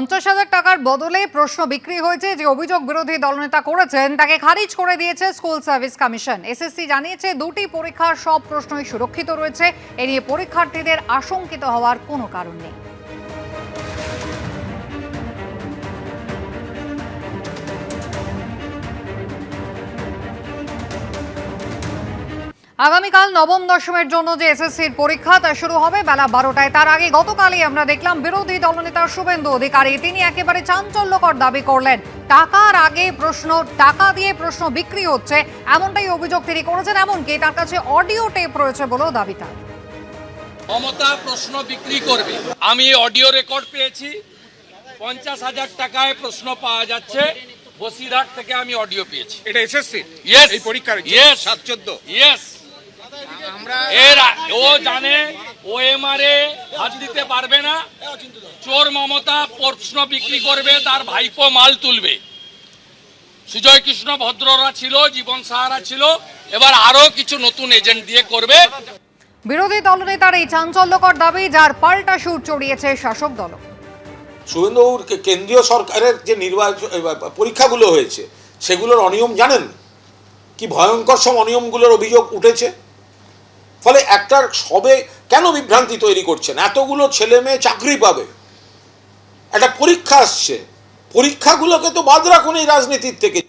পঞ্চাশ হাজার টাকার বদলে প্রশ্ন বিক্রি হয়েছে যে অভিযোগ বিরোধী দলনেতা করেছেন, তাকে খারিজ করে দিয়েছে স্কুল সার্ভিস কমিশন। এসএসসি জানিয়েছে, দুটি পরীক্ষার সব প্রশ্নই সুরক্ষিত রয়েছে। এ নিয়ে পরীক্ষার্থীদের আশঙ্কিত হওয়ার কোনো কারণ নেই। আগামীকাল নবম দশমের জন্য যে এসএসসির পরীক্ষা তা শুরু হবে বেলা বারোটায়। তার আগে গতকালই আমরা দেখলাম বিরোধী দলনেতা শুভেন্দু অধিকারী তিনি একেবারে চাঞ্চল্যকর দাবি করলেন। টাকার আগে প্রশ্ন টাকা দিয়ে প্রশ্ন বিক্রি হচ্ছে এমনটাই অভিযোগ তিনি করেছেন এমনকি তার কাছে অডিও টেপ রয়েছে বলেও দাবি তার। মমতা প্রশ্ন বিক্রি করবে। আমি অডিও রেকর্ড পেয়েছি। পঞ্চাশ হাজার টাকায় প্রশ্ন পাওয়া যাচ্ছে। বসিরহাট থেকে আমি অডিও পেয়েছি। এটা এসএসসি Yes. এই পরীক্ষার? Yes. সাত চোদ্দ? ইয়েস এর ও জানে ও এমআরএ হাত দিতে পারবে না। চোর মমতা প্রশ্ন বিক্রি করবে তার ভাইপো মাল তুলবে। সুজয় কৃষ্ণ ভদ্ররা ছিল জীবন সাহারা ছিল এবার আরও কিছু নতুন এজেন্ট দিয়ে করবে। বিরোধী দলনেতার এই চাঞ্চল্যকর দাবি যার পাল্টা সুর চড়িয়েছে শাসক দল। শুভেন্দুবাবুর কেন্দ্রীয় সরকারের যে নির্বাচন পরীক্ষাগুলো হয়েছে সেগুলোর অনিয়ম জানেন? কি ভয়ঙ্কর সব অনিয়মগুলোর অভিযোগ উঠেছে? ফলে একটা সবে কেন বিভ্রান্তি তৈরি করছেন? এতগুলো ছেলে মেয়ে চাকরি পাবে। একটা পরীক্ষা আসছে। পরীক্ষাগুলোকে তো বাদ রাখুন এই রাজনীতির থেকে।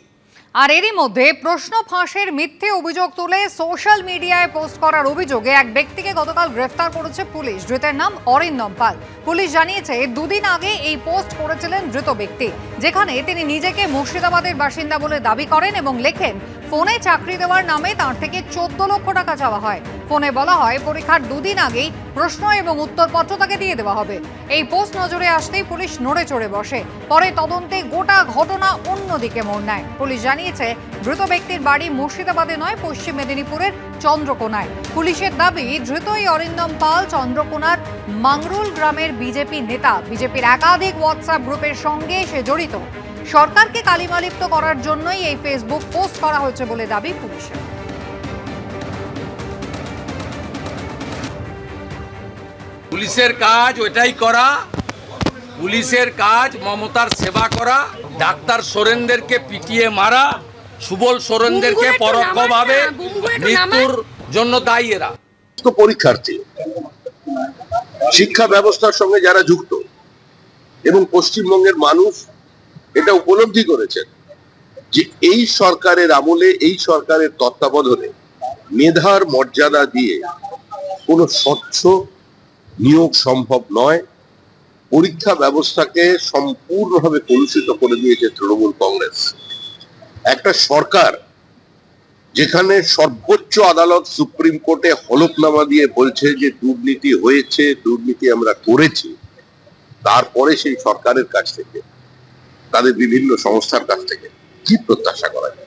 আর এরই মধ্যে প্রশ্ন ফাঁসের মিথ্যে অভিযোগ তুলে সোশ্যাল মিডিয়ায় পোস্ট করার অভিযোগে এক ব্যক্তিকে গতকাল গ্রেফতার করেছে পুলিশ। ধৃতের নাম অরিন্দম পাল পুলিশ জানিয়েছে, দুদিন আগে এই পোস্ট করেছিলেন ধৃত ব্যক্তি, যেখানে তিনি নিজেকে মুর্শিদাবাদের বাসিন্দা বলে দাবি করেন এবং লেখেন ফোনে চাকরি দেওয়ার নামে তার থেকে চোদ্দ লক্ষ টাকা চাওয়া হয়। ফোনে বলা হয়, পরীক্ষার দুদিন আগেই প্রশ্ন এবং উত্তরপত্র তাকে দিয়ে দেওয়া হবে। এই পোস্ট নজরে আসতেই পুলিশ নড়ে চড়ে বসে। পরে তদন্তে গোটা ঘটনা অন্যদিকে মোড় নেয়। পুলিশ জানিয়েছে, ধৃত ব্যক্তির বাড়ি মুর্শিদাবাদে নয়, পশ্চিম মেদিনীপুরের চন্দ্রকোনায়। পুলিশের দাবি ধৃত এই অরিন্দম পাল চন্দ্রকোনার মাংরুল গ্রামের বিজেপি নেতা। বিজেপির একাধিক হোয়াটসঅ্যাপ গ্রুপের সঙ্গে সে জড়িত। সরকারকে কালিমালিপ্ত করার জন্যই এই ফেসবুক পোস্ট করা হয়েছে বলে দাবি পুলিশের। পুলিশের কাজ ওইটাই করা পুলিশের কাজ মমতার সেবা করা ডাক্তার সোরেনদেরকে পিটিয়ে মারা সুবল সোরেনদেরকে পরোক্ষভাবে মৃত্যুর জন্য দায়ী এরা। তো পরীক্ষার্থী শিক্ষা ব্যবস্থার সঙ্গে যারা যুক্ত এবং পশ্চিমবঙ্গের মানুষ এটা উপলব্ধি করেছেন যে এই সরকারের আমলে, এই সরকারের তত্ত্বাবধানে মেধার মর্যাদা দিয়ে কোনো স্বচ্ছ নিয়োগ সম্ভব নয়। পরীক্ষা ব্যবস্থাকে সম্পূর্ণভাবে কলুষিত করে দিয়েছে তৃণমূল কংগ্রেস। একটা সরকার যেখানে সর্বোচ্চ আদালত, সুপ্রিম কোর্টে হলফনামা দিয়ে বলছে যে দুর্নীতি হয়েছে, দুর্নীতি আমরা করেছি, তারপরে সেই সরকারের কাছ থেকে তাদের বিভিন্ন সংস্থার কাছ থেকে কি প্রত্যাশা করা যায়?